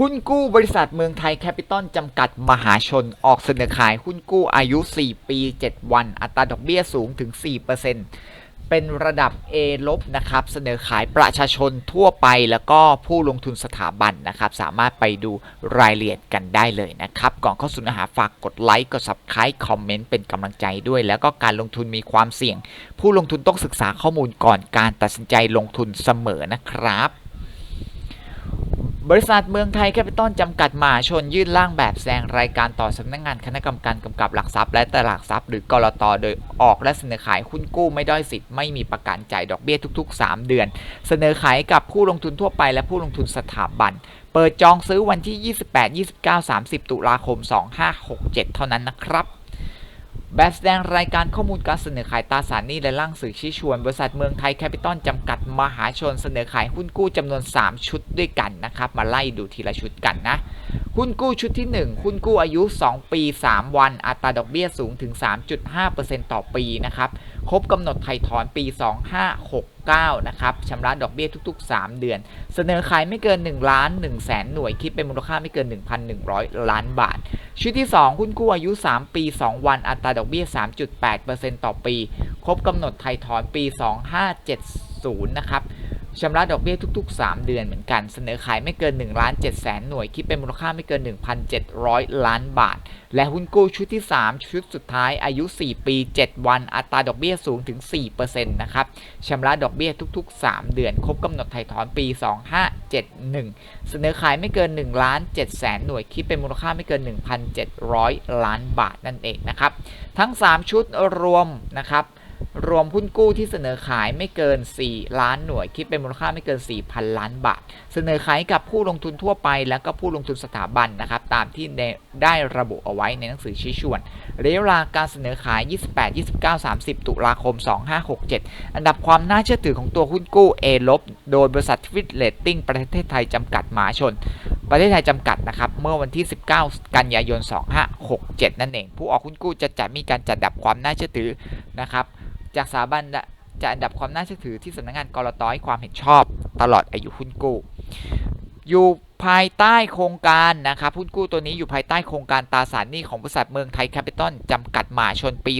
หุ้นกู้บริษัทเมืองไทยแคปิตอลจำกัดมหาชนออกเสนอขายหุ้นกู้อายุ 4 ปี 7 วัน อัตราดอกเบี้ยสูงถึง 4%เป็นระดับ A ลบนะครับ เสนอขายประชาชนทั่วไปแล้วก็ผู้ลงทุนสถาบันนะครับ สามารถไปดูรายละเอียดกันได้เลยนะครับ ก่อนเข้าสู่เนื้อหาฝากกดไลค์ กด Subscribe คอมเมนต์เป็นกำลังใจด้วย แล้วก็การลงทุนมีความเสี่ยง ผู้ลงทุนต้องศึกษาข้อมูลก่อนการตัดสินใจลงทุนเสมอนะครับ บริษัทเมืองไทยแคปิตอลจำกัดมหาชนยื่นร่างแบบแสดงรายการต่อสำนักงานคณะกรรมการกำกับหลักทรัพย์และตลาดหลักทรัพย์หรือกรตโดยออกและเสนอขายหุ้นกู้ไม่ด้อยสิทธิ์ไม่มีประกันจ่ายดอกเบี้ยทุก ๆ 3 เดือน เสนอขายกับผู้ลงทุนทั่วไปและผู้ลงทุนสถาบัน เปิดจองซื้อวันที่ 28 29 30 ตุลาคม 2567 เท่านั้นนะครับ แบสแดงรายการข้อมูลการเสนอขายตราสารหนี้และร่างสื่อชี้ชวน บริษัทเมืองไทยแคปิตอลจำกัดมหาชนเสนอขายหุ้นกู้จำนวน 3 ชุดด้วยกันนะครับ มาไล่ดูทีละชุดกันนะ หุ้นกู้ชุดที่ 1 หุ้นกู้อายุ 2 ปี 3 วัน อัตราดอกเบี้ยสูงถึง 3.5%ต่อปีนะครับ ครบกำหนดไถ่ถอนปี 2569 นะครับชำระดอกเบี้ยทุก ๆ 3 เดือน เสนอขายไม่เกิน 1 ล้าน1แสนหน่วย คิดเป็นมูลค่าไม่เกิน 1,100 ล้านบาท ชุดที่ 2 หุ้นกู้อายุ 3 ปี 2 วัน อัตราดอกเบี้ย 3.8%ต่อปี ครบกำหนดไถ่ถอนปี 2570 นะครับ ชำระดอกเบี้ยทุก ๆ 3 เดือนเหมือนกัน เสนอขายไม่เกิน1ล้าน7แสนหน่วย คิดเป็นมูลค่าไม่เกิน 1,700 ล้านบาท และหุ้นกู้ชุดที่ 3 ชุดสุดท้ายอายุ 4 ปี 7 วัน อัตราดอกเบี้ยสูงถึง 4%นะครับชำระดอกเบี้ยทุก ๆ 3 เดือน ครบกำหนดไถ่ถอนปี 2571 เสนอขายไม่เกิน1ล้าน7แสนหน่วย คิดเป็นมูลค่าไม่เกิน 1,700 ล้านบาทนั่นเองนะครับ ทั้ง 3 ชุดรวมนะครับ รวมหุ้นกู้ที่เสนอขายไม่เกิน 4 ล้านหน่วย คิดเป็นมูลค่าไม่เกิน 4,000 ล้านบาท เสนอขายกับผู้ลงทุนทั่วไป แล้วก็ผู้ลงทุนสถาบันนะครับ ตามที่ได้ระบุเอาไว้ในหนังสือชี้ชวนระยะเวลาการเสนอขาย 28 29 30 ตุลาคม 2567 อันดับความน่าเชื่อถือของตัวหุ้นกู้ A ลบโดยบริษัทฟิตเลตติ้งประเทศไทยจำกัดหมาชน ประเทศไทยจำกัดนะครับ เมื่อวันที่ 19 กันยายน 2567 นั่นเอง ผู้ออกหุ้นกู้จะจัดมีการจัดดับความน่าเชื่อถือนะครับ จากสถาบันจะอันดับความน่าเชื่อถือที่สำนักงานกรตให้ความเห็นชอบ ตลอดอายุหุ้นกู้อยู่ภายใต้โครงการนะครับหุ้นกู้ตัวนี้อยู่ภายใต้โครงการตราสารหนี้ของบริษัทเมืองไทยแคปิตอลจำกัดมาชนปี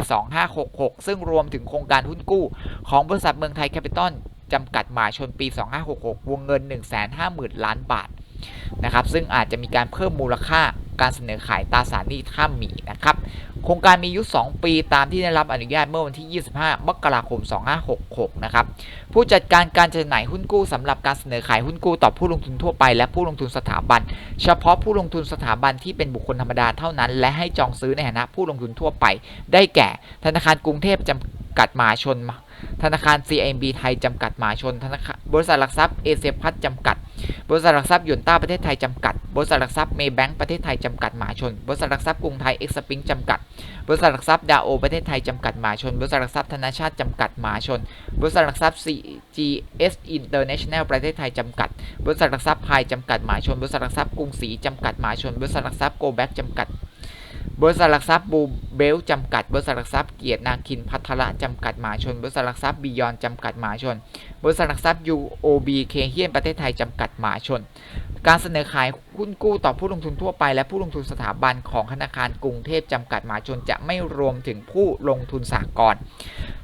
2566 ซึ่งรวมถึงโครงการหุ้นกู้ของบริษัทเมืองไทยแคปิตอลจำกัดมาชนปี 2566 วงเงิน 150,000 ล้านบาท นะครับซึ่งอาจจะมีการเพิ่มมูลค่าการเสนอขายตราสารหนี้ถ้ามีนะครับโครงการมีอายุ 2 ปีตามที่ได้รับอนุญาตเมื่อวันที่ 25 มกราคม 2566 นะครับ ผู้จัดการการจำหน่ายหุ้นกู้สำหรับการเสนอขายหุ้นกู้ต่อผู้ลงทุนทั่วไป และผู้ลงทุนสถาบัน เฉพาะผู้ลงทุนสถาบันที่เป็นบุคคลธรรมดาเท่านั้น และให้จองซื้อในฐานะผู้ลงทุนทั่วไป ได้แก่ ธนาคารกรุงเทพจำ กัดมหาชน ธนาคาร CIMB ไทยจำกัดมหาชนธนาคารบริษัทหลักทรัพย์เอเชียพัฒน์จำกัด บริษัทหลักทรัพย์ยวนต้าประเทศไทยจำกัด บริษัทหลักทรัพย์เมย์แบงก์ประเทศไทยจำกัดมหาชน บริษัทหลักทรัพย์กรุงไทยเอ็กซ์ปิงจำกัด บริษัทหลักทรัพย์ดาโอประเทศไทยจำกัดมหาชน บริษัทหลักทรัพย์ธนาชาติจำกัดมหาชน บริษัทหลักทรัพย์ CGS International ประเทศไทยจำกัด บริษัทหลักทรัพย์พายจำกัดมหาชน บริษัทหลักทรัพย์กรุงศรีจำกัดมหาชน บริษัทหลักทรัพย์โกแบ็กจำกัด บริษัทหลักทรัพย์บูเบลจำกัด บริษัทหลักทรัพย์เกียรตินาคินพัทระจำกัดมหาชน บริษัทหลักทรัพย์บียอนจำกัดมหาชน บริษัทหลักทรัพย์ UOB เคเฮียนประเทศไทยจำกัดมหาชน การเสนอขายหุ้นกู้ต่อผู้ลงทุนทั่วไปและผู้ลงทุนสถาบันของธนาคารกรุงเทพจำกัดมหาชน จะไม่รวมถึงผู้ลงทุนสหกรณ์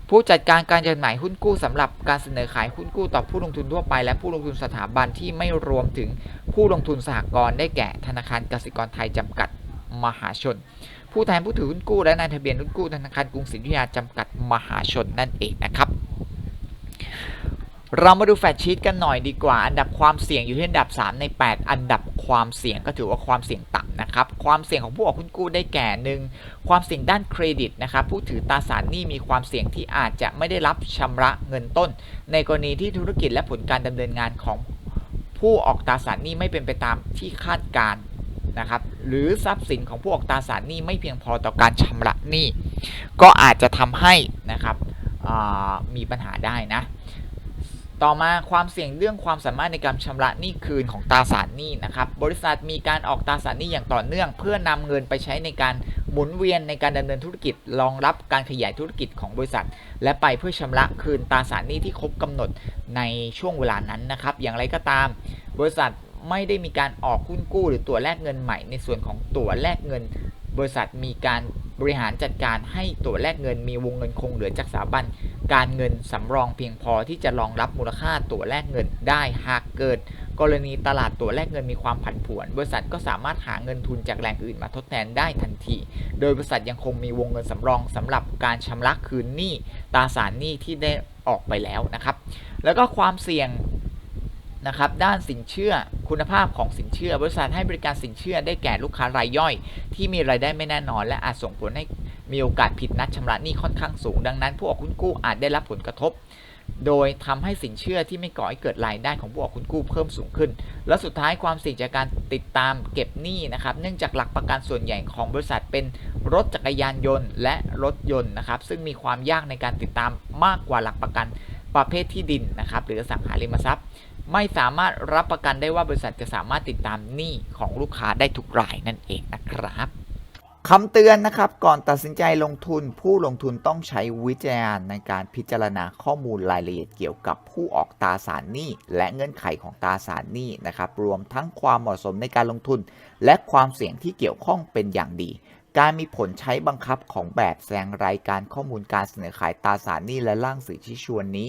ผู้จัดการการจำหน่ายหุ้นกู้สำหรับการเสนอขายหุ้นกู้ต่อผู้ลงทุนทั่วไป และผู้ลงทุนสถาบันที่ไม่รวมถึงผู้ลงทุนสหกรณ์ได้แก่ธนาคารกสิกรไทยจำกัด มหาชน ผู้แทนผู้ถือหุ้นกู้และนายทะเบียนหุ้นกู้ธนาคารกรุงศรีอยุธยาจำกัดมหาชนนั่นเองนะครับ เรามาดูแฟกชีตกันหน่อยดีกว่า อันดับความเสี่ยงอยู่ที่อันดับ 3 ใน 8 อันดับความเสี่ยงก็ถือว่าความเสี่ยงต่ำนะครับ ความเสี่ยงของผู้ออกหุ้นกู้ได้แก่หนึ่งความเสี่ยงด้านเครดิตนะครับผู้ถือตราสารหนี้มีความเสี่ยงที่อาจจะไม่ได้รับชำระเงินต้น ในกรณีที่ธุรกิจและผลการดำเนินงานของผู้ออกตราสารหนี้ไม่เป็นไปตามที่คาดการณ์นะครับ หรือทรัพย์สินของผู้ออกตราสารหนี้ไม่เพียงพอต่อการชำระหนี้ก็อาจจะทำให้นะครับมีปัญหาได้นะ ต่อมาความเสี่ยงเรื่องความสามารถในการชำระหนี้คืนของตราสารหนี้นะครับ บริษัทมีการออกตราสารหนี้อย่างต่อเนื่อง เพื่อนำเงินไปใช้ในการหมุนเวียนในการดำเนินธุรกิจรองรับการขยายธุรกิจของบริษัท และไปเพื่อชำระคืนตราสารหนี้ที่ครบกำหนดในช่วงเวลานั้นนะครับ อย่างไรก็ตาม บริษัท ไม่ได้มีการออกหุ้นกู้ หรือตั๋วแลกเงินใหม่ ในส่วนของตั๋วแลกเงิน บริษัทมีการบริหารจัดการให้ตั๋วแลกเงินมีวงเงินคงเหลือจากสถาบัน การเงินสำรองเพียงพอที่จะรองรับมูลค่าตั๋วแลกเงินได้หากเกิด กรณีตลาดตั๋วแลกเงินมีความผันผวน บริษัทก็สามารถหาเงินทุนจากแหล่งอื่นมาทดแทนได้ทันที โดยบริษัทยังคงมีวงเงินสำรองสำหรับการชำระคืนหนี้ตราสารหนี้ที่ได้ออกไปแล้วนะครับ แล้วก็ความเสี่ยง นะครับด้านสินเชื่อคุณภาพของสินเชื่อ บริษัทให้บริการสินเชื่อได้แก่ลูกค้ารายย่อย ที่มีรายได้ไม่แน่นอน และอาจส่งผลให้มีโอกาสผิดนัดชำระหนี้ค่อนข้างสูง ดังนั้น ผู้ออกหุ้นกู้อาจได้รับผลกระทบ โดยทำให้สินเชื่อที่ไม่ก่อให้เกิดรายได้ของผู้ออกหุ้นกู้เพิ่มสูงขึ้น และสุดท้ายความเสี่ยงจากการติดตามเก็บหนี้นะครับ เนื่องจากหลักประกันส่วนใหญ่ของบริษัทเป็นรถจักรยานยนต์ และรถยนต์นะครับ ซึ่งมีความยากในการติดตามมากกว่าหลักประกันประเภทที่ดินนะครับหรืออสังหาริมทรัพย์ ไม่สามารถรับประกันได้ว่าบริษัทจะสามารถติดตามหนี้ของลูกค้าได้ทุกรายนั่นเองนะครับคำเตือนนะครับก่อนตัดสินใจลงทุนผู้ลงทุนต้องใช้วิจารณญาณในการพิจารณาข้อมูลรายละเอียดเกี่ยวกับผู้ออกตราสารหนี้ และเงื่อนไขของตราสารหนี้นะครับรวมทั้งความเหมาะสมในการลงทุน และความเสี่ยงที่เกี่ยวข้องเป็นอย่างดี การมีผลใช้บังคับของแบบแสดงรายการข้อมูลการเสนอขายตราสารหนี้และร่างสื่อชี้ชวนนี้